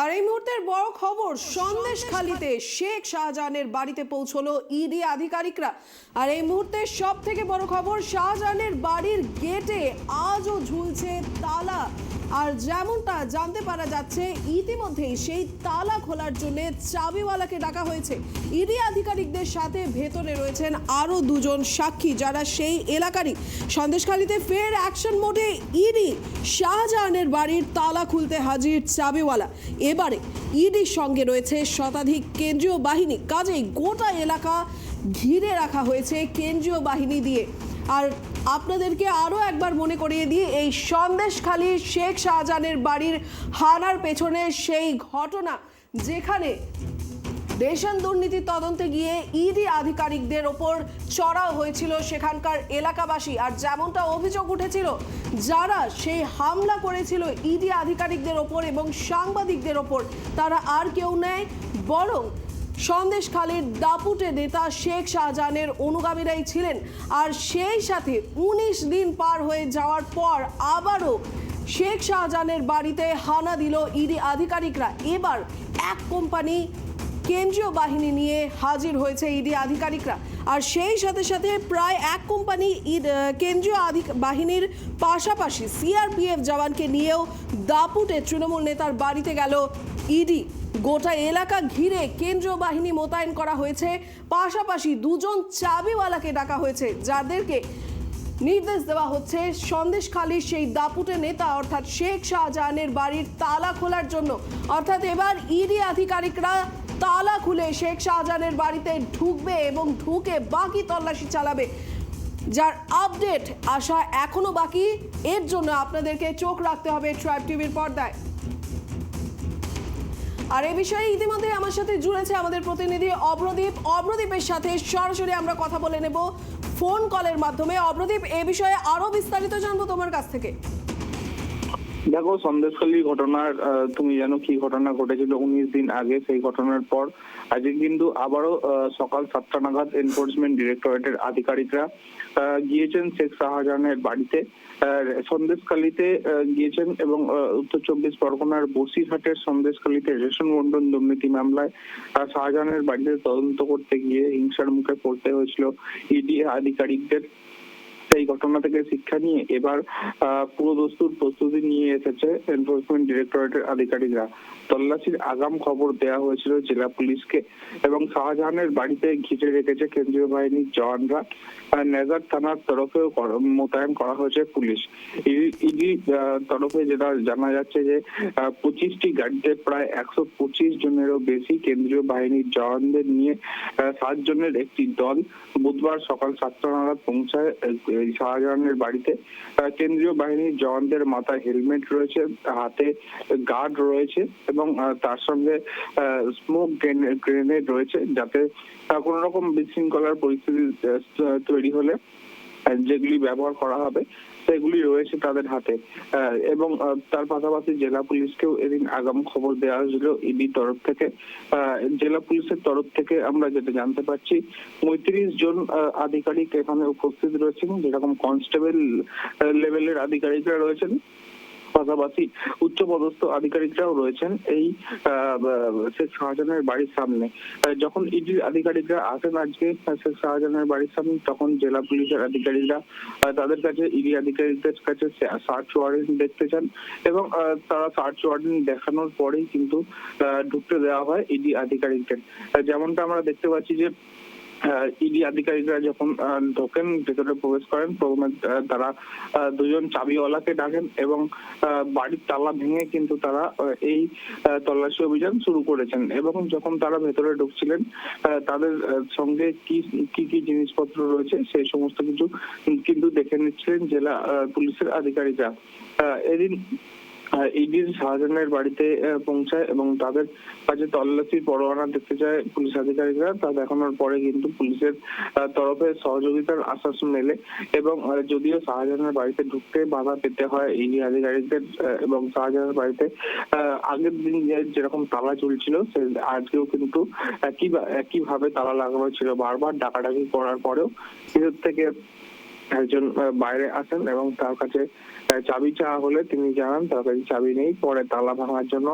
আর এই মুহূর্তের বড় খবর, সন্দেশখালীতে শেখ শাহজাহানের বাড়িতে পৌঁছলো ইডি আধিকারিকরা। আর এই মুহূর্তে সব থেকে বড় খবর, শাহজাহানের বাড়ির গেটে আজও ঝুলছে তালা। আর যেমনটা জানতে পারা যাচ্ছে, ইতিমধ্যেই সেই তালা খোলার জন্য চাবিওয়ালাকে ডাকা হয়েছে। ইডি আধিকারিকদের সাথে ভেতরে রয়েছেন আরও দুজন সাক্ষী যারা সেই এলাকারই। সন্দেশখালীতে ফের অ্যাকশন মোডে ইডি শাহজাহানের বাড়ির তালা খুলতে হাজির চাবিওয়ালা। এবারে ইডির সঙ্গে রয়েছে শতাধিক কেন্দ্রীয় বাহিনী। কাজেই গোটা এলাকা ঘিরে রাখা হয়েছে কেন্দ্রীয় বাহিনী দিয়ে। আর আপনাদেরকে আরও একবার মনে করিয়ে দিই, এই সন্দেশখালী শেখ শাহজাহানের বাড়ির হানার পেছনে সেই ঘটনা, যেখানে রেশন দুর্নীতি তদন্তে গিয়ে ইডি আধিকারিকদের ওপর চড়াও হয়েছিল সেখানকার এলাকাবাসী। আর যেমনটা অভিযোগ উঠেছিল, যারা সেই হামলা করেছিল ইডি আধিকারিকদের ওপর এবং সাংবাদিকদের ওপর, তারা আর কেউ নেয়, বরং সন্দেশখালীর দাপুটে নেতা শেখ শাহজাহানের অনুগামীরাই ছিলেন আর সেই সাথে উনিশ দিন পার হয়ে যাওয়ার পর আবারও শেখ শাহজাহানের বাড়িতে হানা দিল ইডি আধিকারিকরা। এবার এক কোম্পানি কেন্দ্রীয় বাহিনী নিয়ে হাজির হয়েছে ইডি আধিকারিকরা। আর সেই সাথে সাথে প্রায় এক কোম্পানি কেন্দ্রীয় আধিক, বাহিনীর পাশাপাশি সিআরপিএফ জওয়ানকে নিয়েও দাপুটে তৃণমূল নেতার বাড়িতে গেল ইডি। গোটা এলাকা ঘিরে কেন্দ্রীয় বাহিনী মোতায়েন করা হয়েছে। পাশাপাশি দুজন চাবিওয়ালাকে ডাকা হয়েছে, যাদেরকে নির্দেশ দেওয়া হচ্ছে। সন্দেশখালীর সেই দাপুটে নেতা অর্থাৎ শেখ শাহজাহানের বাড়ির তালা খোলার জন্য। অর্থাৎ এবার ইডি আধিকারিকরা তালা খুলে শেখ শাহজাহানের বাড়িতে ঢুকবে এবং ঢুকে বাকি তল্লাশি চালাবে। যার আপডেট আসা এখনও বাকি। এর জন্য আপনাদেরকে চোখ রাখতে হবে ট্রাইব টিভির পর্দায়। আর এই বিষয়ে ইতিমধ্যে আমার সাথে জুড়েছে আমাদের প্রতিনিধি অব্রদীপ। অব্রদীপের সাথে সরাসরি আমরা কথা বলে নেব ফোন কলের মাধ্যমে। অব্রদীপ, এ বিষয়ে আরও বিস্তারিত জানব তোমার কাছ থেকে। দেখো, সন্দেশখালী ঘটনার তুমি জানো কি ঘটনা ঘটেছিল উনিশ দিন আগে, সেই ঘটনার পর। আজকে কিন্তু আবারও সকাল সাতটা নাগাদ এনফোর্সমেন্ট ডিরেক্টরেটের আধিকারিকরা গিয়েছেন শেখ শাহজাহানের বাড়িতে। সন্দেশখালীতে গিয়েছেন এবং উত্তর চব্বিশ পরগনার বসিরহাটের সন্দেশখালীতে রেশন বন্টন দুর্নীতি মামলায় শাহজাহানের বাড়িতে তদন্ত করতে গিয়ে হিংসার মুখে পড়তে হয়েছিল ইডি আধিকারিকদের। সেই ঘটনা থেকে শিক্ষা নিয়ে এবার পুরো দস্তুর প্রস্তুতি নিয়ে এসেছে এনফোর্সমেন্ট ডিরেক্টরেটের আধিকারিকরা। তল্লাশির আগাম খবর দেওয়া হয়েছিল জেলা পুলিশকে এবং শাহজাহানের বাড়িতে ঘিরে রেখেছে কেন্দ্রীয় বাহিনীর জওয়ানরা। নেজার থানার তরফেও মোতায়েন করা হয়েছে পুলিশ। ইডি তরফে যেটা জানা যাচ্ছে যে পঁচিশটি গাড়িতে প্রায় একশো পঁচিশ জনেরও বেশি কেন্দ্রীয় বাহিনীর জওয়ানদের নিয়ে আহ, সাত জনের একটি দল বুধবার সকাল সাতটা নাগাদ পৌঁছায় শাহজাহানের বাড়িতে। কেন্দ্রীয় বাহিনীর জওয়ানদের মাথায় হেলমেট রয়েছে, হাতে গার্ড রয়েছে এবং তার সঙ্গে স্মোক গ্রেনেড রয়েছে যাতে কোনো রকম বিশৃঙ্খলার পরিস্থিতি তৈরি হলে যেগুলি ব্যবহার করা হবে সেগুলি রয়েছে তাদের হাতে। এবং তার পাশাপাশি জেলা পুলিশকেও এদিন আগাম খবর দেওয়া হয়েছিল ইডি তরফ থেকে। জেলা পুলিশের তরফ থেকে আমরা যেটা জানতে পারছি, পঁয়ত্রিশ জন আধিকারিক এখানে উপস্থিত রয়েছেন। যেরকম কনস্টেবল লেভেলের আধিকারিকরা রয়েছেন। পাশাপাশি উচ্চপদস্থ আধিকারিকরাও রয়েছেন এই শেখ শাহজাহানের বাড়ির সামনে। যখন ইডির আধিকারিকরা আসেন আজকে শেখ শাহজাহানের বাড়ির সামনে, তখন জেলা পুলিশের আধিকারিকরা তাদের কাছে, ইডি আধিকারিকদের কাছে সার্চ ওয়ারেন্ট দেখতে চান এবং তারা সার্চ ওয়ারেন্ট দেখানোর পরেই কিন্তু ঢুকতে দেওয়া হয় ইডি আধিকারিকদের। যেমনটা আমরা দেখতে পাচ্ছি যে ইডি আধিকারিকরা যখন ঢোকেন, ভেতরে প্রবেশ করেন, প্রথমে তারা দুজন চাবিওয়ালাকে ডাকেন এবং বাড়ির তালা ভেঙে কিন্তু তারা এই তল্লাশি অভিযান শুরু করেছেন এবং যখন তারা ভেতরে ঢুকছিলেন তাদের সঙ্গে কি কি কি জিনিসপত্র রয়েছে সেই সমস্ত কিছু কিন্তু দেখে নিচ্ছিলেন জেলা পুলিশের আধিকারিকরা। এদিন ইডির শাহজাহানের বাড়িতে পৌঁছায় এবং তাদের কাছে তল্লাশি, পরোয়ানা দেখতে চায় পুলিশ আধিকারিকরা। তা দেখানোর পরে কিন্তু পুলিশের তরফে সহযোগিতার আশ্বাস মেলে এবং যদিও শাহজাহানের বাড়িতে ঢুকতে বাধা পেতে হয় ইডি আধিকারিকদের এবং শাহজাহানের বাড়িতে আগের দিন যেরকম তালা ঝুলছিল সে আজকেও কিন্তু একই একইভাবে তালা লাগানো ছিল। বারবার ডাকাডাকি করার পরেও ভিতর থেকে একজন বাইরে আসেন এবং তার কাছে চাবি চাওয়া হলে তিনি জানান তার কাছে চাবি নেই। পরে তালা ভাঙার জন্য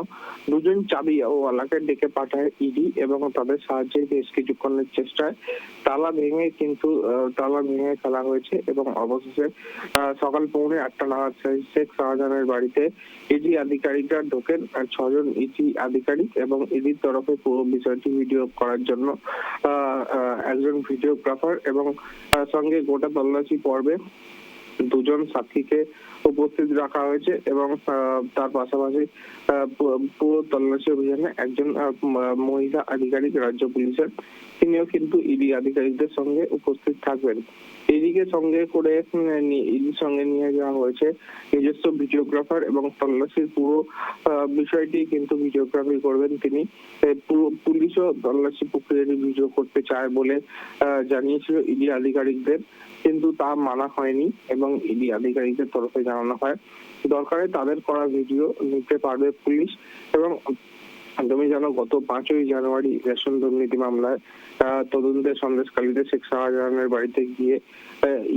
দুজন চাবি ও ওয়ালাকে ডেকে পাঠায় ইডি এবং তাদের সাহায্যে বেশ কিছুক্ষণের চেষ্টায় তালা ভেঙে কিন্তু তালা ভেঙে ফেলা হয়েছে এবং অবশেষে সকাল পৌনে আটটা নাগাদ শেখ- শাহজাহানের বাড়িতে ইডি আধিকারিকরা ঢোকেন ছজন ইডি আধিকারিক এবং ইডির তরফে পুরো বিষয়টি ভিডিও করার জন্য একজন ভিডিওগ্রাফার এবং সঙ্গে গোটা তল্লাশি পর্বে দুজন সাক্ষীকে উপস্থিত রাখা হয়েছে এবং তার পাশাপাশি পুরো তল্লাশি অভিযানে একজন মহিলা আধিকারিক, রাজ্য পুলিশের তিনিও কিন্তু ইডি আধিকারিকদের সঙ্গে উপস্থিত থাকবেন। ইডিকে সঙ্গে করে ইডির সঙ্গে নিয়ে যাওয়া হয়েছে নিজস্ব ভিডিওগ্রাফার এবং তল্লাশির পুরো বিষয়টি কিন্তু ভিডিওগ্রাফি করবেন তিনি। পুলিশও তল্লাশি প্রক্রিয়াটি ভিডিও করতে চায় বলে জানিয়েছিল ইডি আধিকারিকদের। কিন্তু তা মানা হয়নি এবং ইডি আধিকারিকদের তরফে জানানো হয়। দরকারে তাদের করা ভিডিও নিতে পারবে পুলিশ এবং তুমি জানো, গত পাঁচই জানুয়ারি রেশন দুর্নীতি মামলায় তদন্তের সন্দেশকালীতে শেখ শাহজাহানের বাড়িতে গিয়ে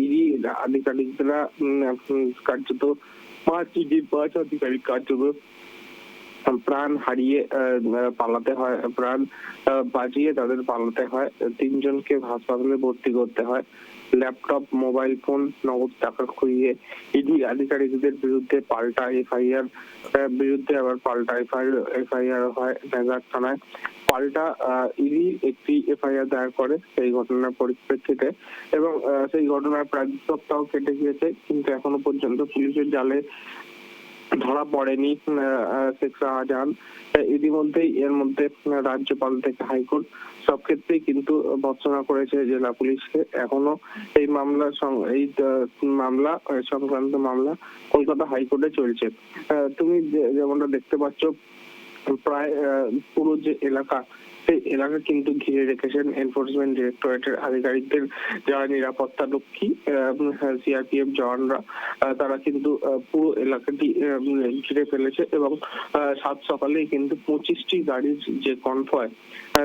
ইডি আধিকারিকরা কার্যত পাঁচ ইডি, পাঁচ আধিকারিক কার্যত প্রাণ হারিয়ে পালাতে হয়, প্রাণ বাজিয়ে তাদের পালাতে হয়। তিনজনকে হাসপাতালে ভর্তি করতে হয়। ল্যাপটপ মোবাইল ফোন নগদ টাকা খুইয়ে ইডি আধিকারিকদের বিরুদ্ধে পাল্টা এফআইআর বিরুদ্ধে আবার পাল্টা এফআইআর এফআইআর হয় মেজার থানায়। পাল্টা ইডি একটি এফআইআর দায়ের করে সেই ঘটনার পরিপ্রেক্ষিতে এবং সেই ঘটনার প্রায় সপ্তাহ কেটে গিয়েছে, কিন্তু এখনও পর্যন্ত পুলিশের জালে ধরা পড়েনি শেখ শাহজাহান। ইতিমধ্যেই এর মধ্যে রাজ্যপাল থেকে হাইকোর্ট সব ক্ষেত্রেই কিন্তু ভৎসনা করেছে জেলা পুলিশকে। এখনও এই মামলা এই মামলা সংক্রান্ত মামলা কলকাতা হাইকোর্টে চলছে। তুমি যেমনটা দেখতে পাচ্ছ, প্রায় পুরো যে এলাকা সেই এলাকা কিন্তু ঘিরে রেখেছেন এনফোর্সমেন্ট ডিরেক্টরেটের আধিকারিকদের যারা নিরাপত্তা রক্ষী সিআরপিএফ জওয়ানরা তারা কিন্তু পুরো এলাকাটি ঘিরে ফেলেছে এবং সাত সকালেই কিন্তু পঁচিশটি গাড়ির যে কনভয়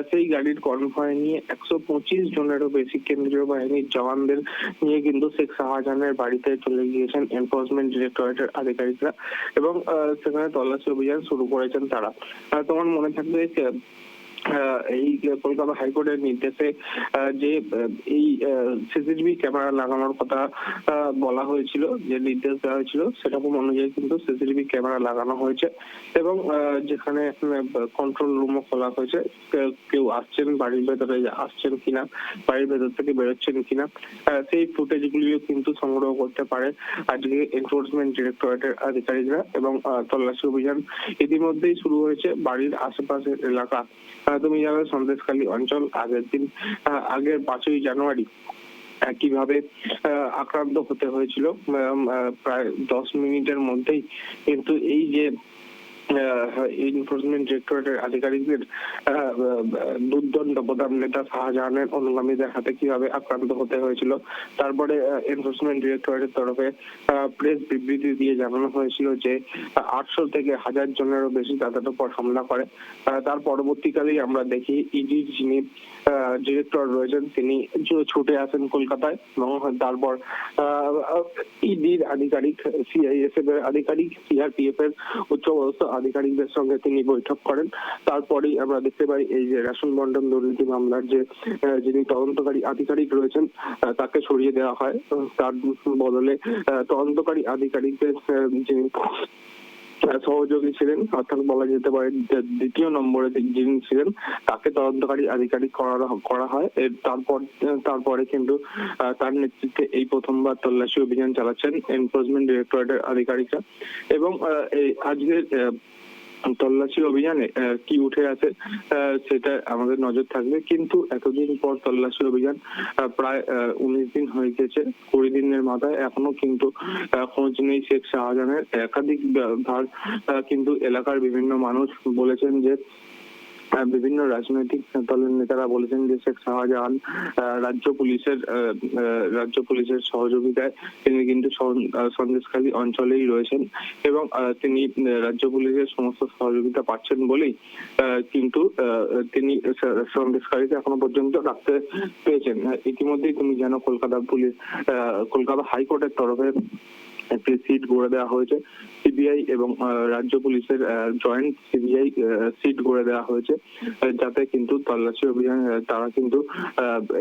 সেই গাড়ির কনভয় নিয়ে একশো পঁচিশ জনেরও বেশি কেন্দ্রীয় বাহিনীর জওয়ানদের নিয়ে কিন্তু শেখ শাহজাহানের বাড়িতে চলে গিয়েছেন এনফোর্সমেন্ট ডিরেক্টরেটের আধিকারিকরা এবং সেখানে তল্লাশি অভিযান শুরু করেছেন তারা। তোমার মনে থাকবে এই কলকাতা হাইকোর্টের নির্দেশে যে এই সিসিটিভি ক্যামেরা লাগানোর কথা বলা হয়েছিল, যে নির্দেশ দেওয়া হয়েছিল সেরকম অনুযায়ী কিন্তু সিসিটিভি ক্যামেরা লাগানো হয়েছে এবং যেখানে কন্ট্রোল রুমও খোলা হয়েছে কেউ আসছেন বাড়ির ভেতরে, আসছেন কিনা, বাড়ির ভেতর থেকে বেরোচ্ছেন কিনা সেই ফুটেজ গুলিও কিন্তু সংগ্রহ করতে পারে আজকে এনফোর্সমেন্ট ডিরেক্টরেটের আধিকারিকরা এবং তল্লাশি অভিযান ইতিমধ্যেই শুরু হয়েছে বাড়ির আশেপাশের এলাকা। তুমি জানো সন্দেশখালী অঞ্চল আগের দিন আগের পাঁচই জানুয়ারি একইভাবে আক্রান্ত হতে হয়েছিল। প্রায় দশ মিনিটের মধ্যেই। কিন্তু এই যে এনফোর্সমেন্ট ডিরেক্টরেটের আধিকারিকদের দুর্দণ্ড প্রধান নেতা শাহজাহানের অনুগামীদের হাতে কীভাবে আক্রান্ত হতে হয়েছিল, তারপরে এনফোর্সমেন্ট ডিরেক্টরেটের তরফে প্রেস বিবৃতি দিয়ে জানানো হয়েছিল যে আটশো থেকে হাজার জনেরও বেশি তাদের উপর হামলা করে। তার পরবর্তীকালেই আমরা দেখি ইডির যিনি ডিরেক্টর রয়েছেন, তিনি ছুটে আসেন কলকাতায় এবং তারপর ইডির আধিকারিক সিআইএসএফ এর আধিকারিক সিআরপিএফ এর উচ্চপদস্থ আধিকারিকদের সঙ্গে তিনি বৈঠক করেন। তারপরেই আমরা দেখতে পাই এই যে রেশন বন্টন দুর্নীতি মামলার যে যিনি তদন্তকারী আধিকারিক রয়েছেন তাকে সরিয়ে দেওয়া হয়। তার বদলে তদন্তকারী আধিকারিকদের যিনি সহযোগী ছিলেন, অর্থাৎ বলা যেতে পারে দ্বিতীয় নম্বরে যিনি ছিলেন, তাকে তদন্তকারী আধিকারিক করা করা হয়। তারপর, তারপরে কিন্তু তার নেতৃত্বে এই প্রথমবার তল্লাশি অভিযান চালাচ্ছেন এনফোর্সমেন্ট ডিরেক্টরেটের আধিকারিকরা। এবং আজকের তল্লাশি অভিযানে কি উঠে আসে সেটা আমাদের নজর থাকবে। কিন্তু এতদিন পর তল্লাশি অভিযান প্রায় উনিশ দিন হয়ে গেছে, কুড়ি দিনের মাথায়। এখনও কিন্তু খোঁজ নেই শেখ শাহজাহানের। একাধিক ধার কিন্তু এলাকার বিভিন্ন মানুষ বলেছেন যে বিভিন্ন রাজনৈতিক দলের নেতারা বলেছেন যে শেখ শাহজাহান রাজ্য পুলিশের রাজ্য পুলিশের সহযোগিতায় তিনি কিন্তু সন্দেশখালী অঞ্চলেই রয়েছেন এবং তিনি রাজ্য পুলিশের সমস্ত সহযোগিতা পাচ্ছেন বলেই কিন্তু তিনি স- সন্দেশখালীতে এখনও পর্যন্ত রাখতে পেয়েছেন। ইতিমধ্যেই তুমি জানো কলকাতা পুলিশ কলকাতা হাইকোর্টের তরফে একটি সিট গড়ে দেওয়া হয়েছে। সিবিআই এবং রাজ্য পুলিশের জয়েন্ট সিবিআই সিট গড়ে দেওয়া হয়েছে। যাতে কিন্তু তল্লাশি অভিযান তারা কিন্তু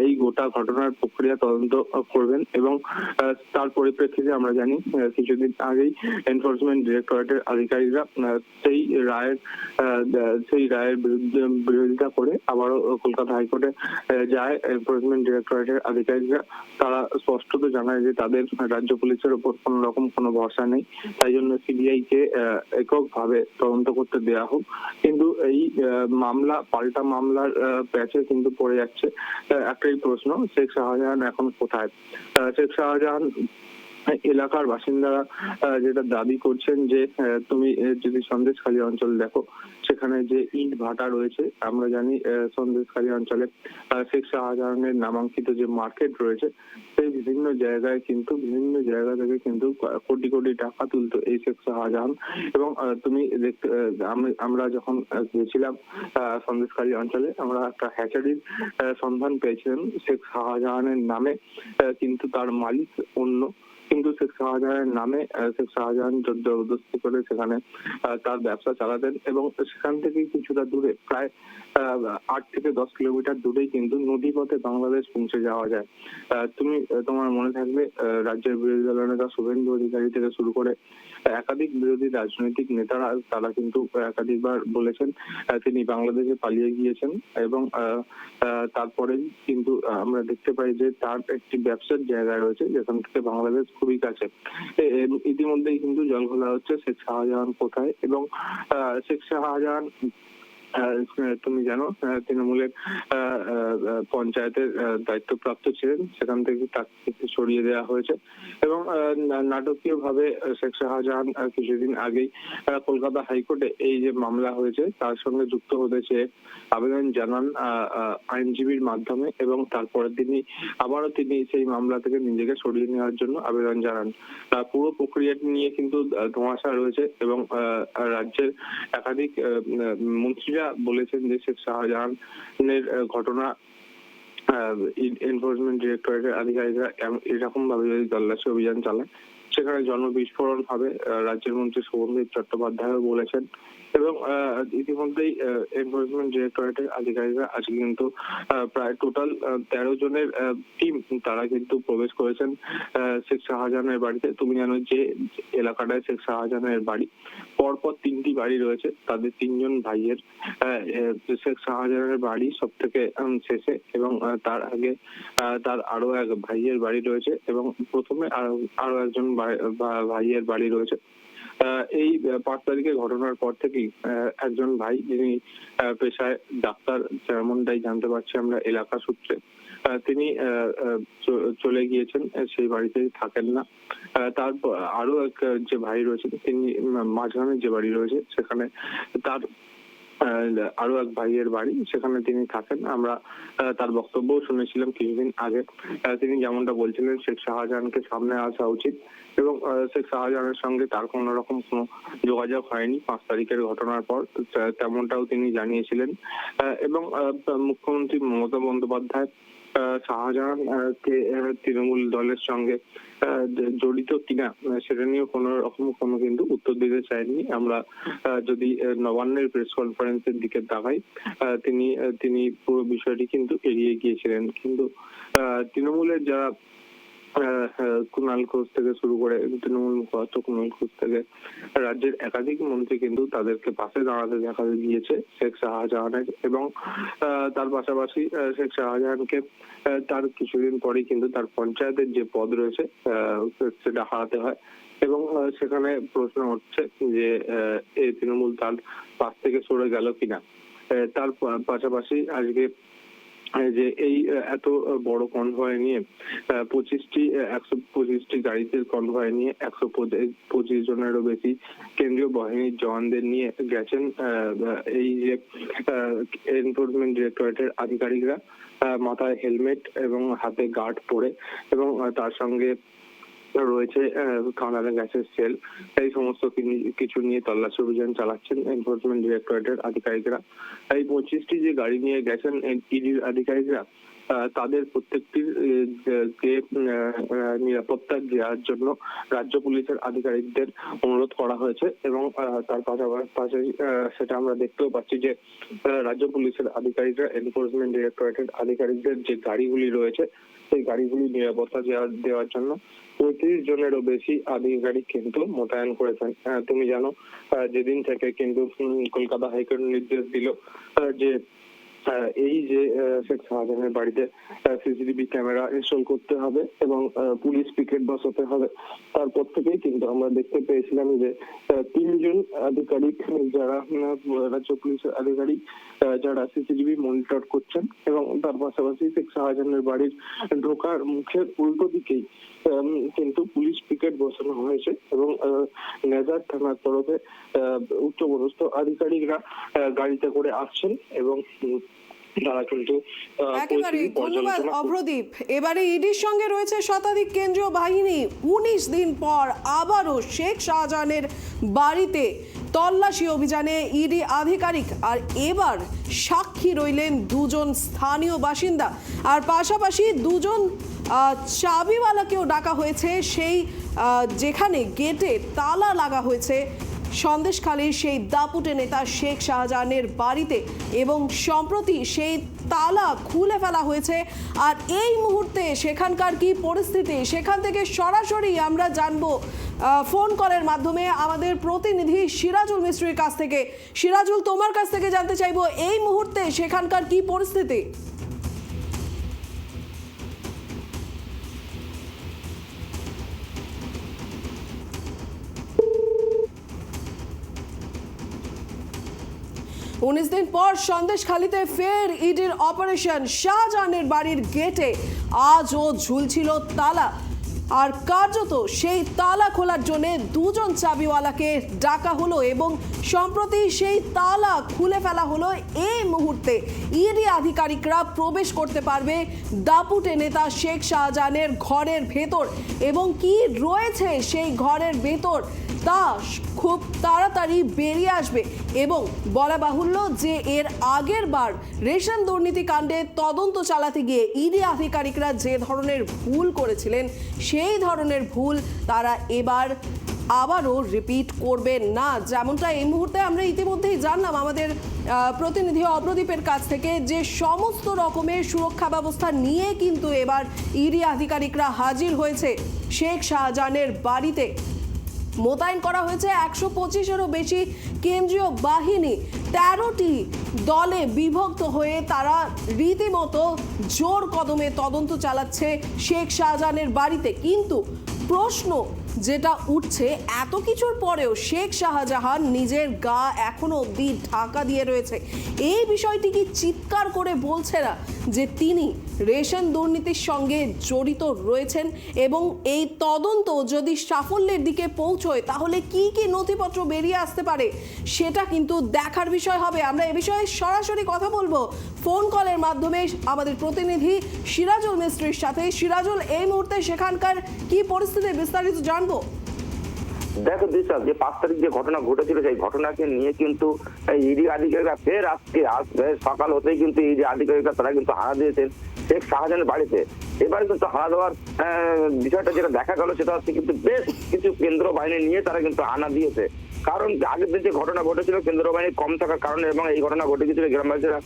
এই গোটা ঘটনার প্রক্রিয়া তদন্ত করবেন এবং তার পরিপ্রেক্ষিতে আমরা জানি কিছুদিন আগেই এনফোর্সমেন্ট ডিরেক্টরেটের আধিকারিকরা সেই রায়ের সেই রায়ের বিরুদ্ধে, বিরোধিতা করে আবারও কলকাতা হাইকোর্টে যায় এনফোর্সমেন্ট ডিরেক্টরেটের আধিকারিকরা। তারা স্পষ্টত জানায় যে তাদের রাজ্য পুলিশের উপর কোন রকম কোনো ভরসা নেই। তাই জন্য সিবিআই কে এককভাবে তদন্ত করতে দেয়া হোক। কিন্তু এই মামলা, পাল্টা মামলার প্যাচে কিন্তু পড়ে যাচ্ছে। একটাই প্রশ্ন, শেখ শাহজাহান এখন কোথায়? শেখ শাহজাহান এলাকার বাসিন্দারা যেটা দাবি করছেন যে তুমি যদি সন্দেশখালী অঞ্চল দেখো সেখানে যে ইট ভাটা রয়েছে আমরা জানি সন্দেশখালী অঞ্চলে শেখ শাহজাহানের নামাঙ্কিত যে মার্কেট রয়েছে সেই বিভিন্ন জায়গায় কিন্তু বিভিন্ন জায়গা থেকে কিন্তু কোটি কোটি টাকা তুলতো এই শেখ শাহজাহান। এবং তুমি দেখতে আমি- আমরা যখন আহ, সন্দেশখালী অঞ্চলে আমরা একটা হ্যাচারির সন্ধান পেয়েছিলাম। শেখ শাহজাহানের নামে কিন্তু তার মালিক অন্য কিন্তু শেখ শাহজাহানের নামে শেখ শাহজাহান জবরদস্তি করে সেখানে তার ব্যবসা চালাতেন এবং সেখান থেকে কিছুটা দূরে, প্রায় আট থেকে দশ কিলোমিটার দূরেই কিন্তু নদী পথে বাংলাদেশ পৌঁছে যাওয়া যায়। তুমি তোমার মনে থাকবে রাজ্যের বিরোধী দলের নেতা শুভেন্দু অধিকারী থেকে শুরু করে একাধিক বিরোধী রাজনৈতিক নেতারা, তারা কিন্তু একাধিকবার বলেছেন তিনি বাংলাদেশে পালিয়ে গিয়েছেন এবং তারপরেই কিন্তু আমরা দেখতে পাই যে তার একটি ব্যবসার জায়গা রয়েছে, যেখান থেকে বাংলাদেশ খুবই কাছে। ইতিমধ্যেই কিন্তু জল ঘোলা হচ্ছে শেখ শাহজাহান কোথায়? এবং শেখ শাহজাহান তুমি জানো তৃণমূলের পঞ্চায়েতের দায়িত্বপ্রাপ্ত ছিলেন। সেখান থেকে তাকে সরিয়ে দেওয়া হয়েছে। এবং নাটকীয় ভাবে শেখ শাহজাহান কিছুদিন আগেই কলকাতা হাইকোর্টে এই যে মামলা হয়েছে তার সঙ্গে যুক্ত হতে চেয়ে আবেদন জানান আইনজীবীর মাধ্যমে এবং তারপরের দিনই আবারও তিনি সেই মামলা থেকে নিজেকে সরিয়ে নেওয়ার জন্য আবেদন জানান। পুরো প্রক্রিয়াটি নিয়ে কিন্তু ধোঁয়াশা রয়েছে এবং রাজ্যের একাধিক আহ, মন্ত্রীরা বলেছেন যে শেখ শাহজাহানের ঘটনা এনফোর্সমেন্ট ডিরেক্টরেটের আধিকারিকরা এরকম ভাবে যদি তল্লাশি অভিযান চালায় সেখানে জনবিস্ফোরণ হবে রাজ্যের মন্ত্রী শোভনদেব চট্টোপাধ্যায়ও বলেছেন। এবং ইতিমধ্যেই এনফোর্সমেন্ট ডিরেক্টরেটের আধিকারিকরা আজকে কিন্তু প্রায় টোটাল তেরো জনের টিম তারা কিন্তু প্রবেশ করেছেন শেখ শাহজাহানের বাড়িতে। তুমি জানো যে এলাকাটায় শেখ শাহজাহানের বাড়ি। পরপর তিনটি বাড়ি রয়েছে, তাদের তিনজন ভাইয়ের শেখ শাহজাহানের বাড়ি সব থেকে শেষে এবং তার আগে তার আরও এক ভাইয়ের বাড়ি রয়েছে এবং প্রথমে আরও আরও একজন ভাইয়ের বাড়ি রয়েছে। এই পাঁচ তারিখে ঘটনার পর থেকেই একজন ভাই যিনি পেশায় ডাক্তার, যেমনটাই জানতে পারছি আমরা এলাকা সূত্রে তিনি চলে গিয়েছেন সেই বাড়িতে থাকেন না। তারপর আরও এক, যে ভাই রয়েছেন তিনি মাঝখানে যে বাড়ি রয়েছে, সেখানে তার আরও এক ভাইয়ের বাড়ি, সেখানে তিনি থাকেন। আমরা তার বক্তব্যও শুনেছিলাম কিছুদিন আগে। তিনি যেমনটা বলছিলেন, শেখ শাহজাহানকে সামনে আসা উচিত। এবং শেখ শাহজাহানের সঙ্গে তার কোনো রকম কোনো যোগাযোগ হয়নি। পাঁচ তারিখের ঘটনার পর তেমনটাও তিনি জানিয়েছিলেন। এবং মুখ্যমন্ত্রী মমতা বন্দ্যোপাধ্যায় শাহজাহান কে তৃণমূল দলের সঙ্গে জড়িত কিনা সেটা নিয়ে কোনো রকম কোনো কিন্তু উত্তর দিতে চাইনি। আমরা যদি নবান্নের প্রেস কনফারেন্সের দিকে তাকাই তিনি তিনি পুরো বিষয়টি কিন্তু এড়িয়ে গিয়েছিলেন। কিন্তু তৃণমূলের যারা কুণাল ঘোষ থেকে শুরু করে তৃণমূল মুখপাত্র কুণাল ঘোষ থেকে রাজ্যের একাধিক মন্ত্রী কিন্তু তাদেরকে পাশে দাঁড়াতে দেখা গিয়েছে শেখ শাহজাহানের এবং তার পাশাপাশি শেখ শাহজাহানকে তার কিছুদিন পরেই কিন্তু তার পঞ্চায়েতের যে পদ রয়েছে সেটা হারাতে হয় এবং সেখানে প্রশ্ন হচ্ছে যে এই তৃণমূল তার পাশ থেকে সরে গেল কিনা। তার পাশাপাশি আজকে যে এই এত বড় কনভয় নিয়ে পঁচিশটি একশো পঁচিশটি গাড়িতে কনভয় নিয়ে, একশো পঁচিশ- জনেরও বেশি কেন্দ্রীয় বাহিনীর জওয়ানদের নিয়ে গেছেন এই যে এনফোর্সমেন্ট ডিরেক্টরেটের আধিকারিকরা মাথায় হেলমেট এবং হাতে গার্ড পরে এবং তার সঙ্গে রয়েছে কানাডা গ্যাসের সেল। এই সমস্ত কিছু নিয়ে তল্লাশি অভিযান চালাচ্ছেন এনফোর্সমেন্ট ডিরেক্টরেটের আধিকারিকরা। এই পঁচিশটি যে গাড়ি নিয়ে গেছেন ইডির আধিকারিকরা তাদের প্রত্যেকটির আহ, নিরাপত্তা দেওয়ার জন্য রাজ্য পুলিশের আধিকারিকদের অনুরোধ করা হয়েছে এবং তার পাশাপাশি সেটা আমরা দেখতেও পাচ্ছি যে রাজ্য পুলিশের আধিকারিকরা এনফোর্সমেন্ট ডিরেক্টরেটের আধিকারিকদের যে গাড়িগুলি রয়েছে সেই গাড়িগুলি নিরাপত্তা দেওয়ার জন্য পঁয়ত্রিশ জনেরও বেশি আধিকারিক কিন্তু মোতায়েন করেছেন। তুমি জানো যেদিন থেকে কিন্তু কলকাতা হাইকোর্ট নির্দেশ দিল যে এই যে শেখ শাহজাহানের বাড়িতে সিসিটিভি ক্যামেরা ইনস্টল করতে হবে এবং পুলিশ পিকেট বসাতে হবে। তারপর থেকেই কিন্তু আমরা দেখতে পেয়েছিলাম যে তিনজন আধিকারিক, যারা রাজ্য পুলিশের আধিকারিক যারা সিসিটিভি মনিটর করছেন এবং তার পাশাপাশি শেখ শাহজাহানের বাড়ির ঢোকার মুখের উল্টো দিকেই কিন্তু পুলিশ পিকেট বসানো হয়েছে এবং নেজার থানার তরফে উচ্চপদস্থ আধিকারিকরা গাড়িতে করে আসছেন এবং তারা কিন্তু একেবারে ধন্যবাদ অভ্রদীপ। এবারে ইডির সঙ্গে রয়েছে শতাধিক কেন্দ্রীয় বাহিনী। উনিশ দিন পর আবারও শেখ শাহজাহানের বাড়িতে তল্লাশি অভিযানে ইডি আধিকারিক। আর এবার সাক্ষী রইলেন দুজন স্থানীয় বাসিন্দা। আর পাশাপাশি দুজন আহ, চাবিওয়ালাকেও ডাকা হয়েছে। সেই যেখানে গেটে তালা লাগা হয়েছে সন্দেশখালীর সেই দাপুটে নেতা শেখ শাহজাহানের বাড়িতে এবং সম্প্রতি সেই তালা খুলে ফেলা হয়েছে। আর এই মুহূর্তে সেখানকার কি পরিস্থিতি? সেখান থেকে সরাসরি আমরা জানব ফোন কলের মাধ্যমে আমাদের প্রতিনিধি সিরাজুল মিস্ত্রির কাছ থেকে। সিরাজুল, তোমার কাছ থেকে জানতে চাইব, এই মুহূর্তে সেখানকার কি পরিস্থিতি? উনিশ দিন পর সন্দেশখালিতে ফের ইডির অপারেশন শাহজাহানের বাড়ির গেটে আজও ঝুলছিল তালা। আর কার্যত সেই তালা খোলার জন্য দুজন চাবিওয়ালাকে ডাকা হলো এবং সম্প্রতি সেই তালা খুলে ফেলা হলো এই মুহূর্তে। ইডি আধিকারিকরা প্রবেশ করতে পারবে দাপুটে নেতা শেখ শাহজাহানের ঘরের ভেতর এবং কি রয়েছে সেই ঘরের ভেতর তা খুব তাড়াতাড়ি বেরিয়ে আসবে এবং বলা বাহুল্য যে এর আগের বার রেশন দুর্নীতি কাণ্ডে তদন্ত চালাতে গিয়ে ইডি আধিকারিকরা যে ধরনের ভুল করেছিলেন সেই ধরনের ভুল তারা এবার আবারও রিপিট করবে না। যেমনটা এই মুহূর্তে আমরা ইতিমধ্যেই জানলাম, আমাদের প্রতিনিধি অপ্রদীপের কাছ থেকে যে সমস্ত রকমের সুরক্ষা ব্যবস্থা নিয়ে কিন্তু এবার ইডি আধিকারিকরা হাজির হয়েছে শেখ শাহজাহানের বাড়িতে। মোতায়েন করা হয়েছে একশো পঁচিশেরও বেশি কেন্দ্রীয় বাহিনী। তেরোটি দলে বিভক্ত হয়ে তারা রীতিমতো জোর কদমে তদন্ত চালাচ্ছে শেখ শাহজাহানের বাড়িতে। কিন্তু প্রশ্ন যেটা উঠছে, এত কিছুর পরেও শেখ শাহজাহান নিজের গা এখনও অবধি ঢাকা দিয়ে রয়েছে। এই বিষয়টি কি চিৎকার করে বলছে না যে তিনি রেশন দুর্নীতির সঙ্গে জড়িত রয়েছেন এবং এই তদন্ত যদি সাফল্যের দিকে পৌঁছয়, তাহলে কি কি নথিপত্র বেরিয়ে আসতে পারে, সেটা কিন্তু দেখার বিষয় হবে। আমরা এ বিষয়ে সরাসরি কথা বলব। ফোন কলের মাধ্যমে আমাদের প্রতিনিধি সিরাজুল মিস্ত্রির সাথে। সিরাজুল, এই মুহূর্তে সেখানকার কি পরিস্থিতি বিস্তারিত জানব? দেখো দিশা যে পাঁচ তারিখ যে ঘটনা ঘটেছিল, সেই ঘটনাকে নিয়ে কিন্তু ইডি আধিকারিকরা ফের আজকে আজ সকাল হতেই কিন্তু ইডি আধিকারিকরা, তারা কিন্তু হারা দিয়েছেন শেখ শাহজাহানের বাড়িতে। এবার কিন্তু হারা দেওয়ার বিষয়টা যেটা দেখা গেল, সেটা হচ্ছে কিন্তু বেশ কিছু কেন্দ্র বাহিনী নিয়ে তারা কিন্তু আনা দিয়েছে। কারণ আগের দিন যে ঘটনা ঘটেছিল কেন্দ্র বাহিনী কম থাকার কারণে এবং এই ঘটনা ঘটে গেছিল গ্রামবাসীরা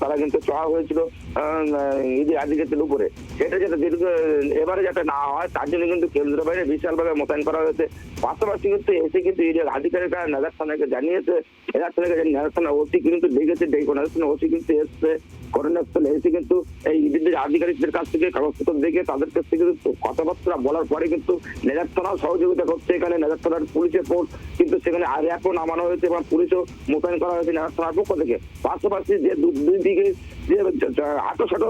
তারা কিন্তু চড়া হয়েছিল ইডি আধিকারিকদের উপরে। সেটা যাতে দীর্ঘ, এবারে যাতে না হয়, তার জন্য কিন্তু কেন্দ্র বাহিনী বিশালভাবে মোতায়েন করা হয়েছে। পাশাপাশি কিন্তু এসে কিন্তু ইডির আধিকারিকরা নাজার থানাকে জানিয়েছে, নাজার থানাকে নাজার থানা ওসি কিন্তু ডেকেছে ডেকে নাজার থানা ওসি কিন্তু এসছে। ঘটনাস্থলে এসে কিন্তু এই ইডির আধিকারিকদের কাছ থেকে কাগজপত্র দেখে তাদের কাছ থেকে কিন্তু কথাবার্তা বলার পরে কিন্তু নেজার থানাও সহযোগিতা করছে এখানে। নেজার থানার পুলিশের ফোর্স কিন্তু সেখানে আর এখন নামানো হয়েছে এবং পুলিশও মোতায়েন করা হয়েছে থানার পক্ষ থেকে। পাশাপাশি যে দুই দিকে যে আটো সাটো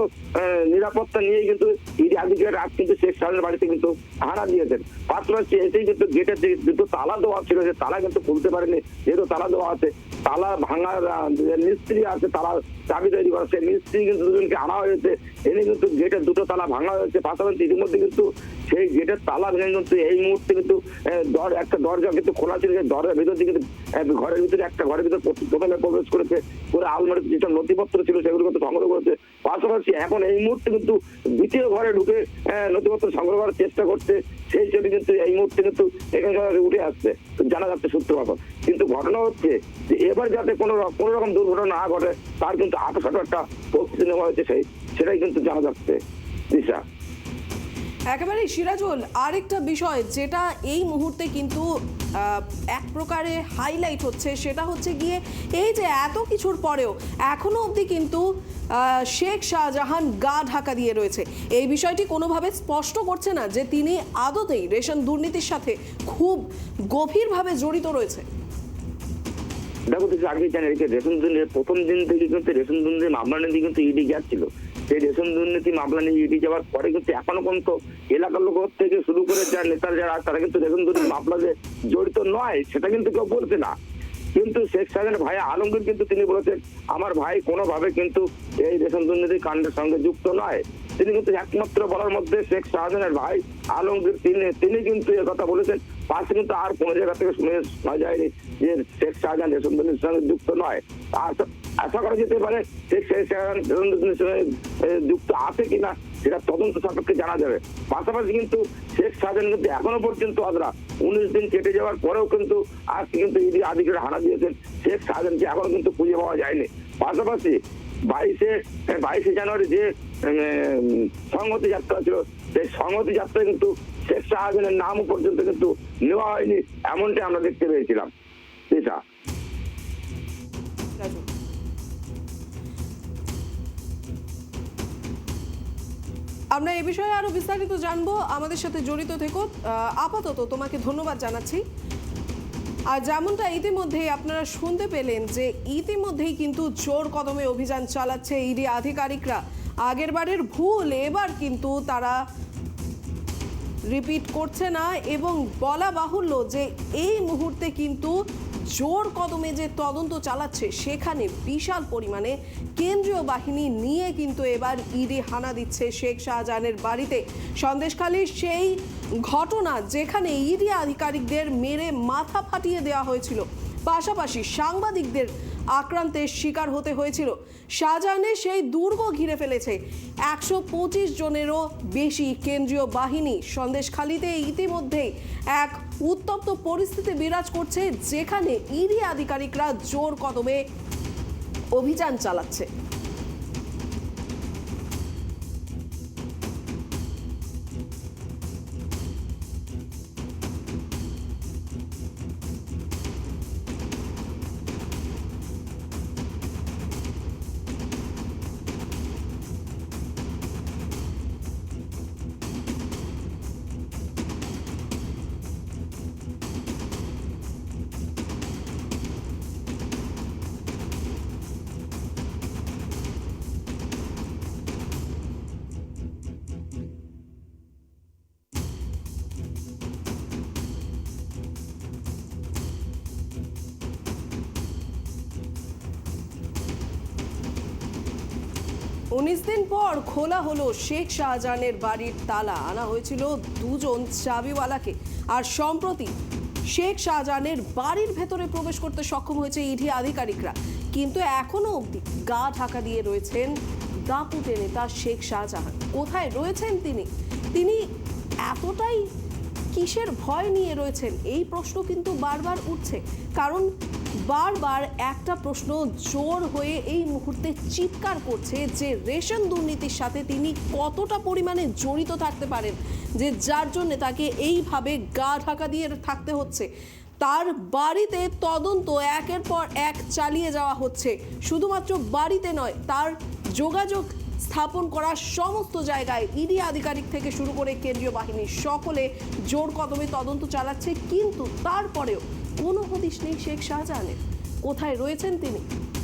নিরাপত্তা নিয়ে কিন্তু ইডি আধিকারিক আজ কিন্তু শেখ সাহেবের বাড়িতে কিন্তু হারা দিয়েছেন। পাশাপাশি এসেই কিন্তু গেটের যে দুটো তালা দেওয়া ছিল যে তালা কিন্তু খুলতে পারেনি। যেহেতু তালা দেওয়া আছে তালা ভাঙার যে মিস্ত্রি আছে, তালা চাবি তৈরি করা, সেই মিস্ত্রি কিন্তু দুজনকে আনা হয়েছে। এনে কিন্তু গেটের দুটো তালা ভাঙা হয়েছে। পাশাপাশি ইতিমধ্যে কিন্তু সেই গেটের তালা ভেঙে কিন্তু এই মুহূর্তে কিন্তু দর, একটা দরজা কিন্তু খোলা ছিল দরজার ভিতর দিকে ঘরের ভিতরে একটা ঘরের ভিতরে প্রথ- প্রথমে প্রবেশ করেছে করে আলমারিতে যেসব নথিপত্র ছিল সেগুলো কিন্তু সংগ্রহ করেছে। পাশাপাশি এখন এই মুহূর্তে কিন্তু দ্বিতীয় ঘরে ঢুকে নথিপত্র সংগ্রহ করার চেষ্টা করছে, সেই ছবি কিন্তু এই মুহূর্তে কিন্তু এখানকার উঠে আসছে, জানা যাচ্ছে সূত্রপাত কিন্তু ঘটনা হচ্ছে যে এবার যাতে কোনো কোনো রকম দুর্ঘটনা না ঘটে, তার কিন্তু আঠাশ একটা প্রস্তুতি নেওয়া হয়েছে সেই, সেটাই কিন্তু জানা যাচ্ছে, দিশা। একেবারে সিরাজুল, আরেকটা বিষয় যেটা এই মুহূর্তে কিন্তু এক প্রকারে হাইলাইট হচ্ছে, সেটা হচ্ছে গিয়ে এই যে এত কিছুর পরেও এখনও অবধি কিন্তু শেখ শাহজাহান গা ঢাকা দিয়ে রয়েছে। এই বিষয়টি কোনোভাবে স্পষ্ট করছে না যে তিনি আদতেই রেশন দুর্নীতির সাথে খুব গভীরভাবে জড়িত রয়েছে। দেখো তুমি আগে জানি রেশন দুর্নীতি প্রথম দিন থেকে কিন্তু রেশন দুর্নীতি মামলা নিয়ে কিন্তু ইডি যাচ্ছিল সেই রেশন দুর্নীতি মামলা নিয়ে ইডি যাওয়ার পরে কিন্তু এখনও পর্যন্ত এলাকার লোক থেকে শুরু করে যারা নেতারা যারা, তারা কিন্তু রেশন দুর্নীতি মামলা যে জড়িত নয়, সেটা কিন্তু কেউ বলছে না। কিন্তু শেখ শাহজাহানের ভাই আলমগীর কিন্তু তিনি বলেছেন, আমার ভাই কোনোভাবে কিন্তু এই রেশন দুর্নীতি কাণ্ডের সঙ্গে যুক্ত নয়। তিনি কিন্তু একমাত্র বলার মধ্যে শেখ শাহজাহানের ভাই আলমগীর, তিনি তিনি কিন্তু কথা বলেছেন পাশে কিন্তু আর কোনো জায়গা থেকে শুনে শোনা যায়নি যে শেখ শাহজাহান রেশন দুর্নীতির সঙ্গে যুক্ত নয়। আশা- আশা করা যেতে পারে যুক্ত আছে কিনা সেটা তদন্ত সাপেক্ষে জানা যাবে। পাশাপাশি কিন্তু শেখ শাহজাহান কিন্তু এখনও পর্যন্ত আদরা। উনিশ দিন কেটে যাওয়ার পরেও কিন্তু আজকে কিন্তু ইডি আধিকারিক হানা দিয়েছেন। শেখ শাহজাহানকে এখনও কিন্তু খুঁজে পাওয়া যায়নি। পাশাপাশি বাইশে বাইশে জানুয়ারি যে সংহতি যাত্রা ছিল, সেই সংহতি যাত্রায় কিন্তু শেখ শাহজাহানের নামও পর্যন্ত কিন্তু নেওয়া হয়নি, এমনটাই আমরা দেখতে পেয়েছিলাম। দিশা আমরা এ বিষয়ে আরও বিস্তারিত জানব। আমাদের সাথে জড়িত থেকো। আপাতত তোমাকে ধন্যবাদ জানাচ্ছি। আর যেমনটা ইতিমধ্যেই আপনারা শুনতে পেলেন যে ইতিমধ্যেই কিন্তু জোর কদমে অভিযান চালাচ্ছে ইডি আধিকারিকরা। আগের বারের ভুল, এবার কিন্তু তারা রিপিট করছে না এবং বলা বাহুল্য যে এই মুহূর্তে কিন্তু জোর কদমে যে তদন্ত চালাচ্ছে, সেখানে বিশাল পরিমাণে কেন্দ্রীয় বাহিনী নিয়ে কিন্তু এবার ইডি হানা দিচ্ছে শেখ শাহজাহানের বাড়িতে। সন্দেশখালীর সেই ঘটনা যেখানে ইডি আধিকারিকদের মেরে মাথা ফাটিয়ে দেওয়া হয়েছিল। পাশাপাশি সাংবাদিকদের আক্রান্তের শিকার হতে হয়েছিল। শাহজাহানের সেই দুর্গ ঘিরে ফেলেছে একশো পঁচিশ জনেরও বেশি কেন্দ্রীয় বাহিনী। সন্দেশখালিতে ইতিমধ্যেই এক উত্তপ্ত পরিস্থিতি বিরাজ করছে, যেখানে ইডি আধিকারিকরা জোর কদমে অভিযান চালাচ্ছে। উনিশ দিন পর খোলা হলো শেখ শাহজাহানের বাড়ির তালা। আনা হয়েছিল দুজন চাবিওয়ালাকে। আর সম্প্রতি শেখ শাহজাহানের বাড়ির ভেতরে প্রবেশ করতে সক্ষম হয়েছে ইডি আধিকারিকরা। কিন্তু এখনও অবধি গা ঢাকা দিয়ে রয়েছেন দাপুটে নেতা শেখ শাহজাহান। কোথায় রয়েছেন তিনি? তিনি এতটাই কিসের ভয় নিয়ে রয়েছেন? এই প্রশ্ন কিন্তু বারবার উঠছে। কারণ বারবার একটা প্রশ্ন জোর হয়ে এই মুহূর্তে চিৎকার করছে যে রেশন দুর্নীতির সাথে তিনি কতটা পরিমাণে জড়িত থাকতে পারেন, যে যার জন্য তাকে এইভাবে গা ঢাকা দিয়ে থাকতে হচ্ছে। তার বাড়িতে তদন্ত একের পর এক চালিয়ে যাওয়া হচ্ছে। শুধুমাত্র বাড়িতে নয়, তার যোগাযোগ স্থাপন করা সমস্ত জায়গায় ইডি আধিকারিক থেকে শুরু করে কেন্দ্রীয় বাহিনী সকলে জোর কদমে তদন্ত চালাচ্ছে, কিন্তু তারপরেও কোনো হদিশ নেই শেখ শাহজাহানের। কোথায় রয়েছেন তিনি?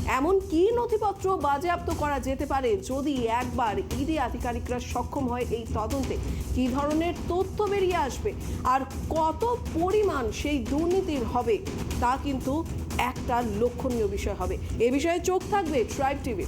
এমন কি নথিপত্র বাজেয়াপ্ত করা যেতে পারে যদি একবার ইডি আধিকারিকরা সক্ষম হয় এই তদন্তে? কি ধরনের তথ্য বেরিয়ে আসবে? আর কত পরিমাণ সেই দুর্নীতির হবে? তা কিন্তু একটা লক্ষণীয় বিষয় হবে। এ বিষয়ে চোখ থাকবে ট্রাইব টিভির